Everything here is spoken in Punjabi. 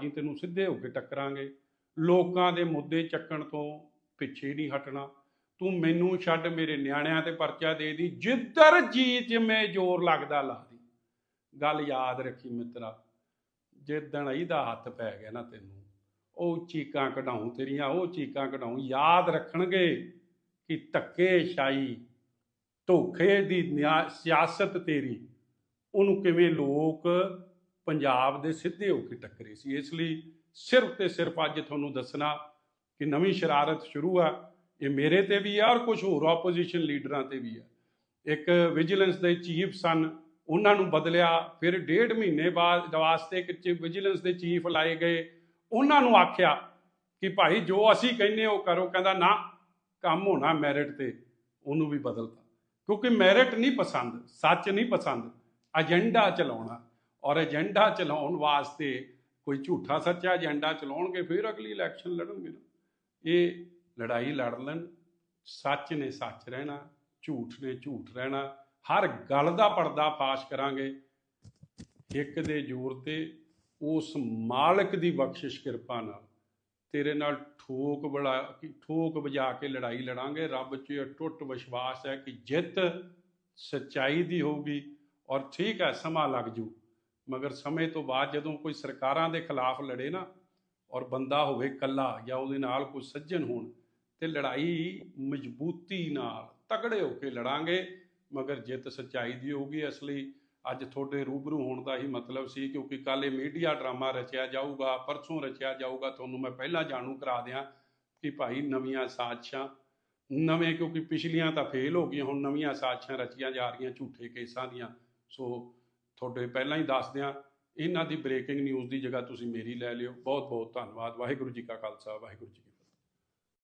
ਜੀ ਤੈਨੂੰ ਸਿੱਧੇ ਹੋ ਕੇ ਟੱਕਰਾਂਗੇ। ਲੋਕਾਂ ਦੇ ਮੁੱਦੇ ਚੱਕਣ ਤੋਂ ਪਿੱਛੇ ਨਹੀਂ ਹਟਣਾ। ਤੂੰ ਮੈਨੂੰ ਛੱਡ ਮੇਰੇ ਨਿਆਣਿਆਂ ਤੇ ਪਰਚਾ ਦੇ ਦੀ। ਜਿੱਧਰ ਜੀ ਜਿਵੇਂ ਜ਼ੋਰ ਲੱਗਦਾ, ਲਾ ਦੀ। ਗੱਲ ਯਾਦ ਰੱਖੀ ਮਿੱਤਰਾ ਜਿੱਦਣ ਇਹਦਾ ਹੱਥ ਪੈ ਗਿਆ ਨਾ ਤੈਨੂੰ, ਉਹ ਚੀਕਾਂ ਕਢਾਉਂ ਤੇਰੀਆਂ, ਉਹ ਚੀਕਾਂ ਕਢਾਉਂ। ਯਾਦ ਰੱਖਣਗੇ ਕਿ ਧੱਕੇ ਸ਼ਾਹੀ ਧੋਖੇ ਦੀ ਨਿਆ- ਸਿਆਸਤ ਤੇਰੀ। ਉਹਨੂੰ ਕਿਵੇਂ ਲੋਕ ਪੰਜਾਬ ਦੇ ਸਿੱਧੇ ਹੋ ਕੇ ਟੱਕਰੇ ਸੀ। ਇਸ ਲਈ ਸਿਰਫ ਤੇ ਸਿਰਫ ਅੱਜ ਤੁਹਾਨੂੰ ਦੱਸਣਾ ਕਿ ਨਵੀਂ ਸ਼ਰਾਰਤ ਸ਼ੁਰੂ ਆ। ਇਹ ਮੇਰੇ ਤੇ ਵੀ ਆ ਔਰ ਕੁਝ ਹੋਰ ਆਪੋਜੀਸ਼ਨ ਲੀਡਰਾਂ ਤੇ ਵੀ ਆ। ਇੱਕ ਵਿਜੀਲੈਂਸ ਦੇ ਚੀਫ ਸਨ, ਉਹਨਾਂ ਨੂੰ ਬਦਲਿਆ। ਫਿਰ ਡੇਢ ਮਹੀਨੇ ਬਾਅਦ ਵਾਸਤੇ ਇੱਕ ਵਿਜੀਲੈਂਸ ਦੇ ਚੀਫ ਲਾਏ ਗਏ। ਉਹਨਾਂ ਨੂੰ ਆਖਿਆ ਕਿ ਭਾਈ ਜੋ ਅਸੀਂ ਕਹਿੰਨੇ ਉਹ ਕਰੋ। ਕਹਿੰਦਾ ਨਾ, ਕੰਮ ਹੋਣਾ ਮੈਰਿਟ ਤੇ। ਉਹਨੂੰ ਵੀ ਬਦਲਤਾ। ਕਿਉਂਕਿ ਮੈਰਿਟ ਨਹੀਂ ਪਸੰਦ, ਸੱਚ ਨਹੀਂ ਪਸੰਦ ਏਜੰਡਾ ਚਲਾਉਣਾ। ਔਰ ਏਜੰਡਾ ਚਲਾਉਣ ਵਾਸਤੇ ਕੋਈ ਝੂਠਾ ਸੱਚਾ ਏਜੰਡਾ ਚਲਾਉਣਗੇ, ਫਿਰ ਅਗਲੀ ਇਲੈਕਸ਼ਨ ਲੜਨਗੇ ਨਾ। ਇਹ ਲੜਾਈ ਲੜ ਲੈਣ, ਸੱਚ ਨੇ ਸੱਚ ਰਹਿਣਾ, ਝੂਠ ਨੇ ਝੂਠ ਰਹਿਣਾ, ਹਰ ਗੱਲ ਦਾ ਪਰਦਾ ਫਾਸ਼ ਕਰਾਂਗੇ। ਇੱਕ ਦੇ ਜ਼ੋਰ ਤੇ ਉਸ ਮਾਲਕ ਦੀ ਬਖਸ਼ਿਸ਼ ਕਿਰਪਾ ਨਾਲ ਤੇਰੇ ਨਾਲ ਠੋਕ ਬੜਾ ਠੋਕ ਵਜਾ ਕੇ ਲੜਾਈ ਲੜਾਂਗੇ। ਰੱਬ 'ਚ ਇਹ ਟੁੱਟ ਵਿਸ਼ਵਾਸ ਹੈ ਕਿ ਜਿੱਤ ਸੱਚਾਈ ਦੀ ਹੋਊਗੀ ਔਰ ਠੀਕ ਹੈ, ਸਮਾਂ ਲੱਗ ਜੂ। ਮਗਰ ਸਮੇਂ ਤੋਂ ਬਾਅਦ ਜਦੋਂ ਕੋਈ ਸਰਕਾਰਾਂ ਦੇ ਖਿਲਾਫ ਲੜੇ ਨਾ ਔਰ ਬੰਦਾ ਹੋਵੇ ਕੱਲਾ ਜਾਂ ਉਹਦੇ ਨਾਲ ਕੋਈ ਸੱਜਣ ਹੋਣ ਤੇ ਲੜਾਈ ਮਜ਼ਬੂਤੀ ਨਾਲ ਤਕੜੇ ਹੋ ਕੇ ਲੜਾਂਗੇ, ਮਗਰ ਜਿੱਤ ਸੱਚਾਈ ਦੀ ਹੋਊਗੀ ਇਸ ਲਈ ਅੱਜ ਤੁਹਾਡੇ ਰੂਬਰੂ ਹੋਣ ਦਾ ਹੀ ਮਤਲਬ ਸੀ ਕਿਉਂਕਿ ਕੱਲ ਇਹ ਮੀਡੀਆ ਡਰਾਮਾ ਰਚਿਆ ਜਾਊਗਾ, ਪਰਸੋਂ ਰਚਿਆ ਜਾਊਗਾ, ਤੁਹਾਨੂੰ ਮੈਂ ਪਹਿਲਾਂ ਜਾਣੂ ਕਰਾ ਦਿਆਂ ਕਿ ਭਾਈ ਨਵੀਆਂ ਸਾਜ਼ਿਸ਼ਾਂ, ਨਵੇਂ ਕਿਉਂਕਿ ਪਿਛਲੀਆਂ ਤਾਂ ਫੇਲ ਹੋ ਗਈਆਂ, ਹੁਣ ਨਵੀਆਂ ਸਾਜ਼ਿਸ਼ਾਂ ਰਚੀਆਂ ਜਾ ਰਹੀਆਂ ਝੂਠੇ ਕੇਸਾਂ ਦੀਆਂ, ਸੋ ਤੁਹਾਡੇ ਪਹਿਲਾਂ ਹੀ ਦੱਸ ਦਿਆਂ ਇਹਨਾਂ ਦੀ ਬ੍ਰੇਕਿੰਗ ਨਿਊਜ਼ ਦੀ ਜਗ੍ਹਾ ਤੁਸੀਂ ਮੇਰੀ ਲੈ ਲਿਓ। ਬਹੁਤ ਬਹੁਤ ਧੰਨਵਾਦ। ਵਾਹਿਗੁਰੂ ਜੀ ਕਾ ਖਾਲਸਾ, ਵਾਹਿਗੁਰੂ ਜੀ